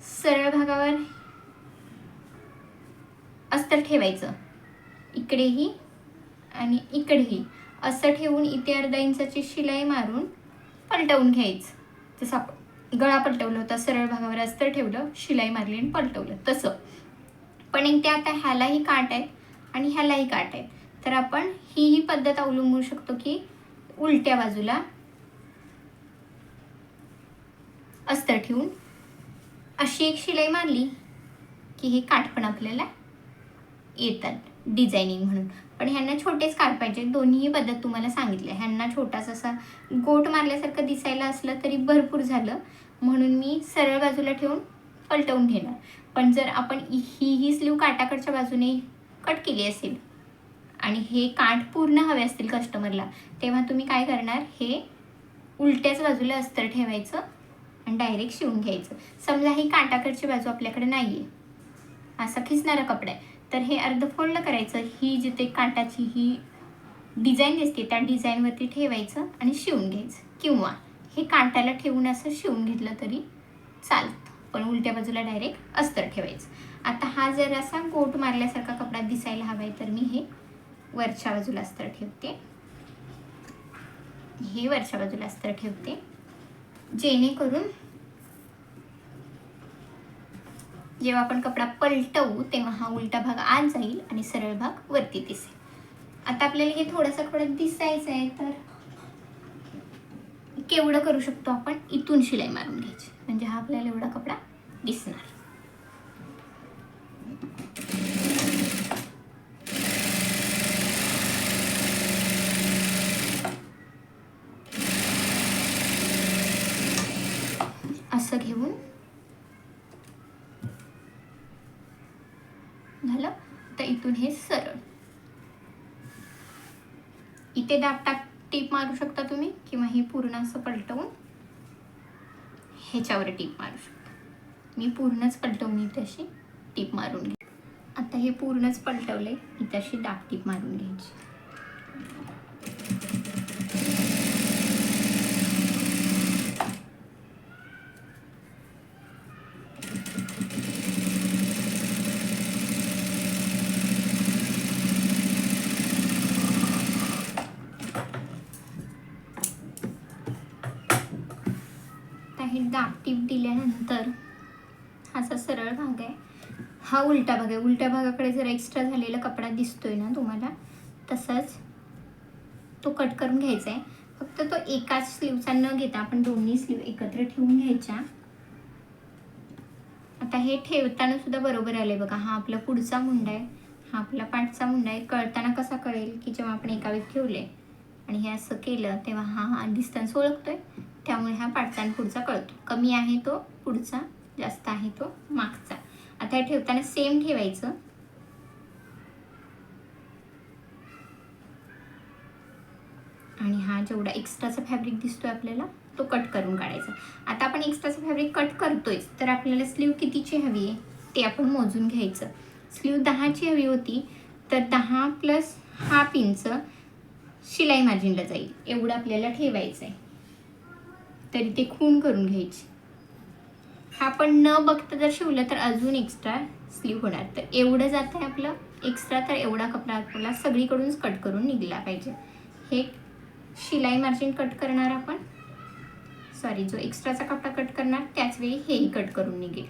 सरळ भागावर अस्तर ठेवायचं. इकडेही आणि इकडेही असं ठेवून इथे अर्धा इंचाची शिलाई मारून पलटवून घ्यायचं. जसं आपण गळा पलटवलं होता सरळ भागावर अस्तर ठेवलं शिलाई मारली आणि पलटवलं. तसं. पण इथे आता ह्यालाही काट आहेत आणि ह्यालाही काट आहेत तर आपण ही ही पद्धत अवलंबू शकतो की उलट्या बाजूला अस्तर ठेवून अशी एक शिलाई मारली की हे काठ पण आपल्याला येतात डिझायनिंग म्हणून. पण ह्यांना छोटेच काठ पाहिजे दोन्हीही पद्धत तुम्हाला सांगितले. ह्यांना छोटासा असा गोट मारल्यासारखं दिसायला असलं तरी भरपूर झालं. म्हणून मी सरळ बाजूला ठेवून पलटवून घेणार. पण जर आपण ही ही स्लीव काटाकडच्या बाजूने कट केली असेल आणि हे काठ पूर्ण हवे असतील कस्टमरला तेव्हा तुम्ही काय करणार? हे उलट्याच बाजूला अस्तर ठेवायचं. आणि डायरेक्ट शिवून घ्यायचं. समजा ही काटाकडची बाजू आपल्याकडे नाही आहे असा खिसणारा कपडा आहे. तर हे अर्ध फोल्ड करायचं. ही जिथे काटाची ही डिझाईन दिसते त्या डिझाईनवरती ठेवायचं आणि शिवून घ्यायचं. किंवा हे काटाला ठेवून असं शिवून घेतलं तरी चालतं. पण उलट्या बाजूला डायरेक्ट अस्तर ठेवायचं. आता हा जर असा गोट मारल्यासारखा कपडा दिसायला हवा आहे तर मी हे वरच्या बाजूला अस्तर ठेवते. हे वरच्या बाजूला अस्तर ठेवते. जेणेकरून जेव्हा आपण कपडा पलटवू तेव्हा हा उलटा भाग आत जाईल आणि सरळ भाग वरती दिसेल. आता आपल्याला हे थोडासा कपडा दिसायचं आहे तर केवढं करू शकतो आपण? इथून शिलाई मारून घ्यायची. म्हणजे हा आपल्याला एवढा कपडा दिसणार. असं घेऊन. झालं? तर इथून हे सरळ. इथे दाब टाक टीप मारू शकता तुम्ही? किंवा हे पूर्ण असं पलटवून? ह्याच्यावर टीप मारू शकता. मी पूर्णच पलटवून इथे अशी टीप मारून घे आता हे पूर्णच पलटवले इथे अशी दाब टीप मारून घ्यायची. एकदा दाब टीप दिल्यानंतर असा सरळ भाग आहे. हा उलटा भाग आहे. उलट्या भागाकडे जर एक्स्ट्रा झालेला कपडा दिसतोय ना तुम्हाला? तसाच तो कट करून घ्यायचा आहे. फक्त तो एकाच स्लीवचा न घेता आपण दोन्ही स्लीव एकत्र ठेवून घ्यायच्या. आता हे ठेवताना सुद्धा बरोबर आलंय बघा. हा आपला पुढचा मुंडा आहे. हा आपला पाठचा मुंडा आहे. कळताना कसा कळेल की जेव्हा आपण एका वेळी ठेवले आणि हे असं केलं तेव्हा हा हा डिस्टन्स ओळखतोय. त्यामुळे हा पाठचा आणि पुढचा कळतो. कमी आहे तो पुढचा जास्त आहे तो मागचा. आता हे ठेवताना सेम ठेवायचं. आणि हा जेवढा एक्स्ट्राचा फॅब्रिक दिसतोय आपल्याला तो कट करून काढायचा. आता आपण एक्स्ट्राचं फॅब्रिक कट करतोयच तर आपल्याला स्लीव कितीची हवी आहे? ते आपण मोजून घ्यायचं. स्लीव दहाची हवी होती तर दहा प्लस हाफ इंच शिलाई मार्जिनला जाईल. एवढं आपल्याला ठेवायचं आहे तरी ते खून करून घ्यायची. हा पण न बघता जर शिवलं तर अजून एक्स्ट्रा स्लीव होणार. तर एवढं जात आहे आपलं एक्स्ट्रा तर एवढा कपडा आपल्याला सगळीकडूनच कट करून निघला पाहिजे. हे शिलाई मार्जिन कट करणार आपण. सॉरी जो एक्स्ट्राचा कपडा कट करणार त्याच वेळी हेही कट करून निघेल.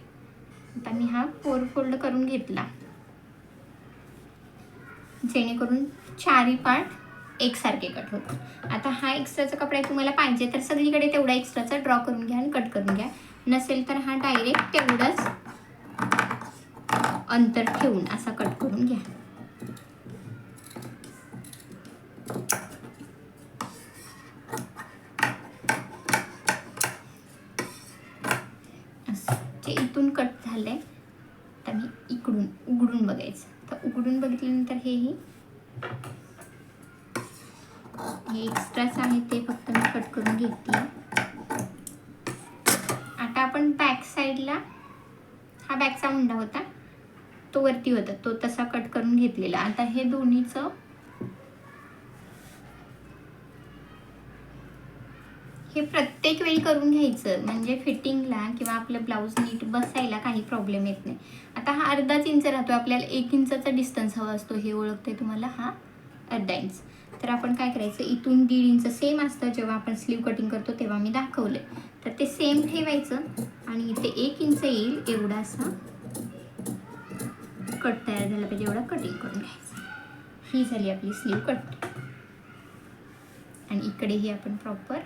आता मी हा फोर फोल्ड करून घेतला. जेणेकरून चारही पार्ट एकसारखे कट होतात. आता हा एक्स्ट्राचा कपडा तुम्हाला पाहिजे तर सगळीकडे तेवढा एक्स्ट्राचा ड्रॉ करून घ्या आणि कट करून घ्या. नसेल तर हा डायरेक्ट तेवढंच अंतर ठेवून असा कट करून घ्या. जे इथून कट झालंय. तर मी इकडून उघडून बघायचं. तर उघडून बघितल्यानंतर हेही हे एक्स्ट्राच आहे ते फक्त मी कट करून घेते. आता आपण बॅक साईडला हा बॅकचा मुंडा होता तो वरती होता तो तसा कट करून घेतलेला. आता हे दोन्हीचं हे प्रत्येक वेळी करून घ्यायचं म्हणजे फिटिंगला किंवा आपलं ब्लाऊज नीट बसायला काही प्रॉब्लेम येत नाही. आता हा अर्धाच इंच राहतो आपल्याला एक इंचाचा डिस्टन्स हवा असतो हे ओळखते तुम्हाला? हा अर्धा इंच तर आपण काय करायचं? इथून दीड इंच सेम असतं. जेव्हा आपण स्लीव कटिंग करतो तेव्हा मी दाखवलं तर ते सेम ठेवायचं आणि इथे एक इंच येईल एवढा असा कट तयार झाला पाहिजे. एवढा कटिंग करून घ्यायचं. ही झाली आपली स्लीव कट आणि इकडेही आपण प्रॉपर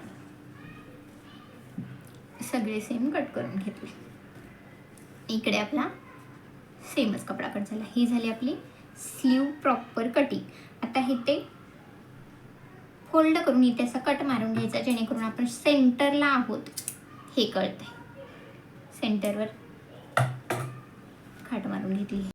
सगळे सेम कट करून घेतले. इकडे आपला सेमच कपडा कट झाला. ही झाली आपली स्लीव प्रॉपर कटिंग आता हे ते फोल्ड करून इथे असा कट मारून घ्यायचा जेणेकरून आपण सेंटरला आहोत. हे कळतंय. सेंटरवर खाट मारून घेतली.